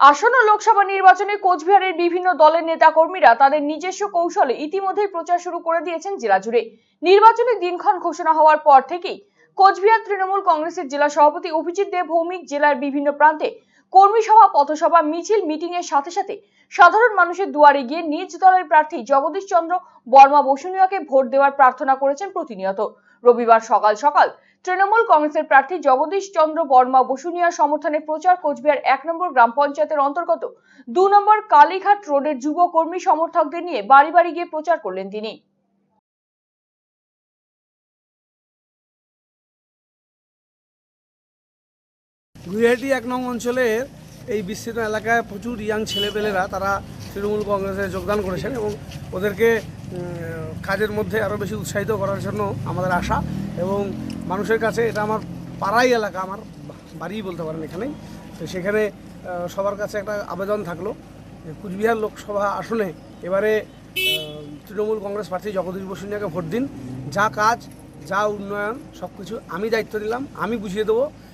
আসন্ন লোকসভা নির্বাচনে কোচবিহারের বিভিন্ন দলের নেতাকর্মীরা তাদের নিজস্ব কৌশলে ইতিমধ্যেই প্রচার শুরু করে দিয়েছেন জেলা জুড়ে। নির্বাচনের দিনক্ষণ ঘোষণা হওয়ার পর থেকেই কোচবিহার তৃণমূল কংগ্রেসের জেলা সভাপতি অভিজিৎ দেব ভৌমিক জেলার বিভিন্ন প্রান্তে কর্মী সভা, পথসভা, মিছিল মিটিং এর সাথে সাথে সাধারণ মানুষের দুয়ারে গিয়ে নিজ দলের প্রার্থী জগদীশ চন্দ্র বর্মা বসুনিয়াকে ভোট দেওয়ার প্রার্থনা করেছেন প্রতিনিয়ত। রবিবার সকাল সকাল তৃণমূল কংগ্রেসের প্রার্থী জগদীশ চন্দ্র বর্মা বসুনিয়ার সমর্থনে প্রচার কোচবিহার এক নম্বর গ্রাম পঞ্চায়েতের অন্তর্গত দু নম্বর কালীঘাট রোডের যুব কর্মী সমর্থকদের নিয়ে বাড়ি বাড়ি গিয়ে প্রচার করলেন তিনি। গুয়াহাটি এক নং অঞ্চলের এই বিস্তৃত এলাকায় প্রচুর ইয়াং ছেলেপেলেরা তারা তৃণমূল কংগ্রেসে যোগদান করেছেন এবং ওদেরকে কাজের মধ্যে আরও বেশি উৎসাহিত করার জন্য আমাদের আশা এবং মানুষের কাছে এটা আমার পাড়াই এলাকা, আমার বাড়ি বলতে পারেন এখানেই। তো সেখানে সবার কাছে একটা আবেদন থাকল কুচবিহার লোকসভা আসনে এবারে তৃণমূল কংগ্রেস প্রার্থী জগদীশ বসুনিয়াকে ভোট দিন। যা কাজ, যা উন্নয়ন সব কিছু আমি দায়িত্ব দিলাম আমি বুঝিয়ে দেবো।